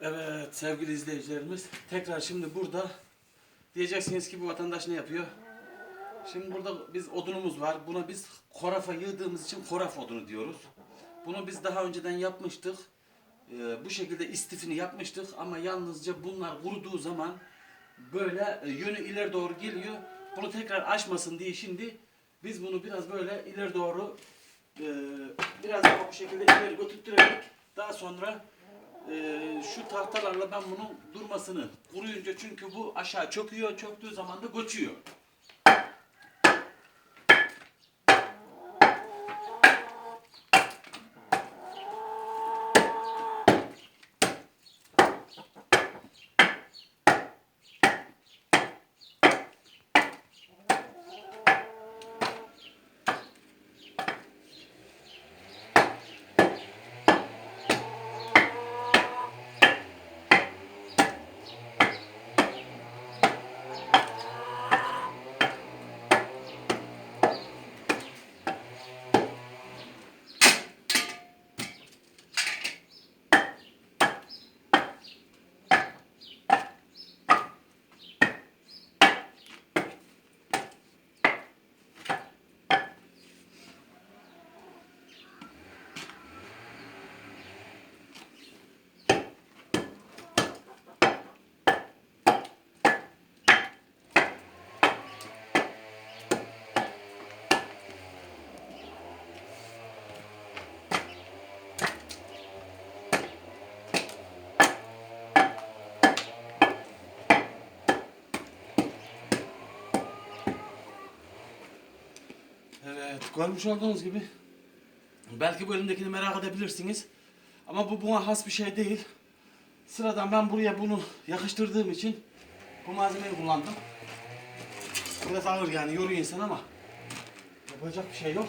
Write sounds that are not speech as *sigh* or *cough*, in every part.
Evet sevgili izleyicilerimiz tekrar şimdi burada diyeceksiniz ki bu vatandaş ne yapıyor? Şimdi burada biz odunumuz var. Buna biz korafa yığdığımız için koraf odunu diyoruz. Bunu biz daha önceden yapmıştık. Ee, bu şekilde istifini yapmıştık ama yalnızca bunlar kuruduğu zaman böyle e, yönü ileri doğru geliyor. Bunu tekrar aşmasın diye şimdi biz bunu biraz böyle ileri doğru e, biraz daha bu şekilde ileri götürterek daha sonra şu tahtalarla ben bunun durmasını kuruyunca çünkü bu aşağı çöküyor. Çöktüğü zaman da göçüyor. Evet, görmüş olduğunuz gibi belki bu elimdekini merak edebilirsiniz. Ama bu buna has bir şey değil. Sıradan ben buraya bunu yakıştırdığım için bu malzemeyi kullandım. Biraz ağır yani yoruyor insan ama yapacak bir şey yok.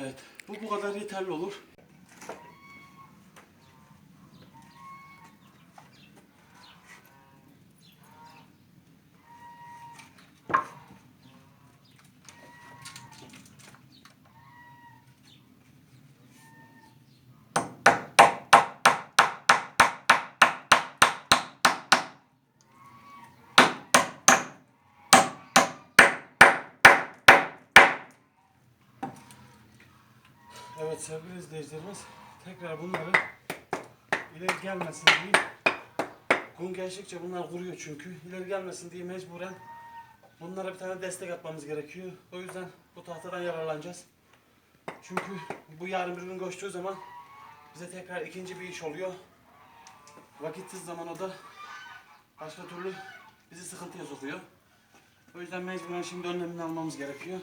Evet, bu bu kadar yeterli olur. Evet sevgili izleyicilerimiz tekrar bunları ileri gelmesin diye gün geçtikçe bunlar kuruyor çünkü ileri gelmesin diye mecburen bunlara bir tane destek atmamız gerekiyor. O yüzden bu tahtadan yararlanacağız. Çünkü bu yarın bir gün koştuğu zaman bize tekrar ikinci bir iş oluyor. Vakitsiz zaman o da başka türlü bizi sıkıntıya sokuyor. O yüzden mecburen şimdi önlemini almamız gerekiyor.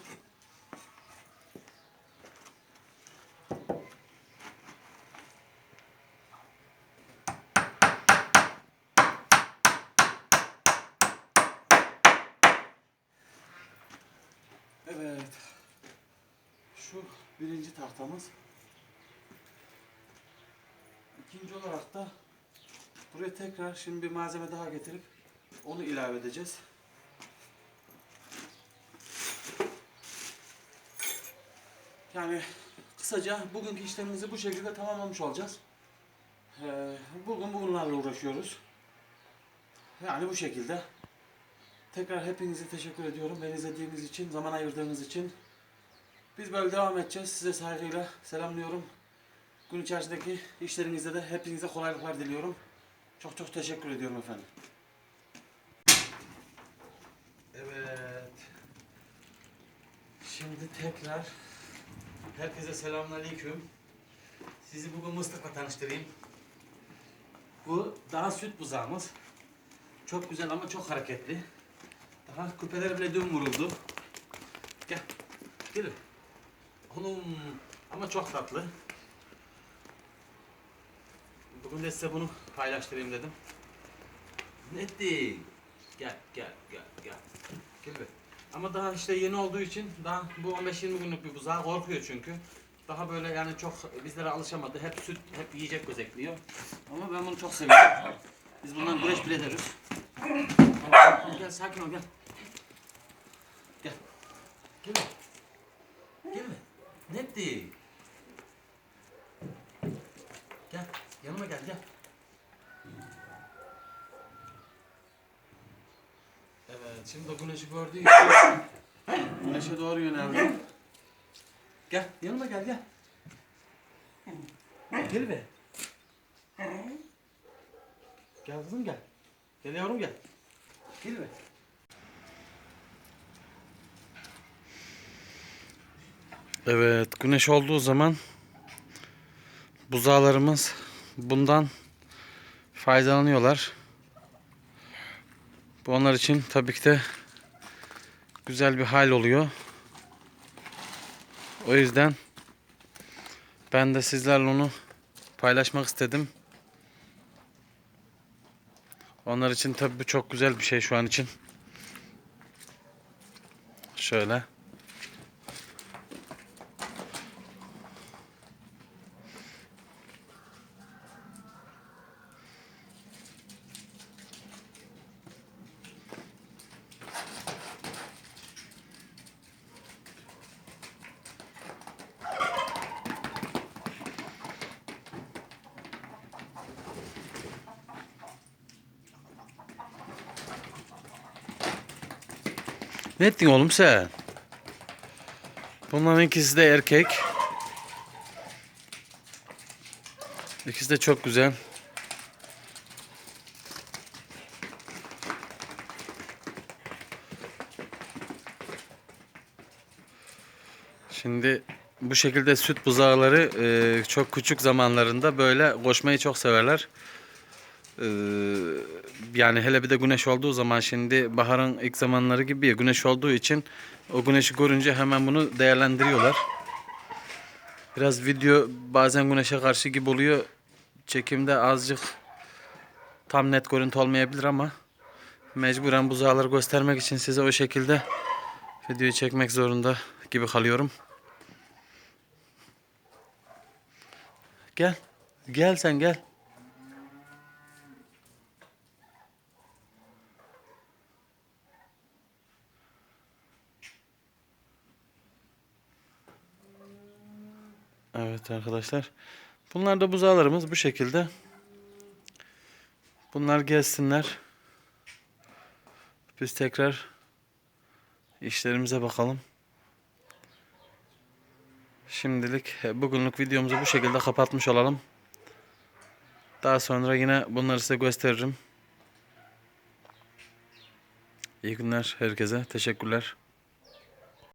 Evet. Şu birinci tahtamız. İkinci olarak da buraya tekrar şimdi bir malzeme daha getirip onu ilave edeceğiz. Yani kısaca bugünkü işlemimizi bu şekilde tamamlamış olacağız. Ee, bugün bunlarla uğraşıyoruz. Yani bu şekilde. Tekrar hepinize teşekkür ediyorum. Beni izlediğiniz için, zaman ayırdığınız için. Biz böyle devam edeceğiz. Size saygıyla selamlıyorum. Gün içerisindeki işlerinizde de hepinize kolaylıklar diliyorum. Çok çok teşekkür ediyorum efendim. Evet. Şimdi tekrar herkese selamünaleyküm. Sizi bugün mıstıkla tanıştırayım. Bu daha süt buzağımız. Çok güzel ama çok hareketli. Daha küpeler bile dün vuruldu. Gel. Gelin. Oğlum ama çok tatlı. Bugün de size bunu paylaştırayım dedim. Ne ettin? Gel gel gel gel. Gel be. Ama daha işte yeni olduğu için daha bu 15-20 günlük bir buzağı korkuyor çünkü. Daha böyle yani çok bizlere alışamadı. Hep süt, hep yiyecek gözekliyor. Ama ben bunu çok seviyorum. Biz bundan güreş bile ederiz. Gel sakin ol. Gel. Gel. Gel. Ne değil. Gel. Yanıma gel gel. Evet şimdi o güneşi gördüğü için *clears throat* Güneşe doğru yöneldi. Gel yanıma gel gel. Gel be. Gel kızım gel. Gel yavrum gel. Gel be. Evet, güneş olduğu zaman buzağlarımız bundan faydalanıyorlar. Bu onlar için tabii ki de güzel bir hal oluyor. O yüzden ben de sizlerle onu paylaşmak istedim. Onlar için tabii bu çok güzel bir şey şu an için. Şöyle. Ne ettin oğlum sen? Bunların ikisi de erkek. İkisi de çok güzel. Şimdi bu şekilde süt buzağları e, çok küçük zamanlarında böyle koşmayı çok severler. E, yani hele bir de güneş olduğu zaman şimdi baharın ilk zamanları gibi ya, güneş olduğu için o güneşi görünce hemen bunu değerlendiriyorlar. Biraz video bazen güneşe karşı gibi oluyor. Çekimde azıcık tam net görüntü olmayabilir ama mecburen buzağları göstermek için size o şekilde videoyu çekmek zorunda gibi kalıyorum. Gel. Gel sen gel. Evet arkadaşlar. Bunlar da buzağlarımız bu şekilde. Bunlar gelsinler. Biz tekrar işlerimize bakalım. Şimdilik e, bugünlük videomuzu bu şekilde kapatmış olalım. Daha sonra yine bunları size gösteririm. İyi günler herkese. Teşekkürler.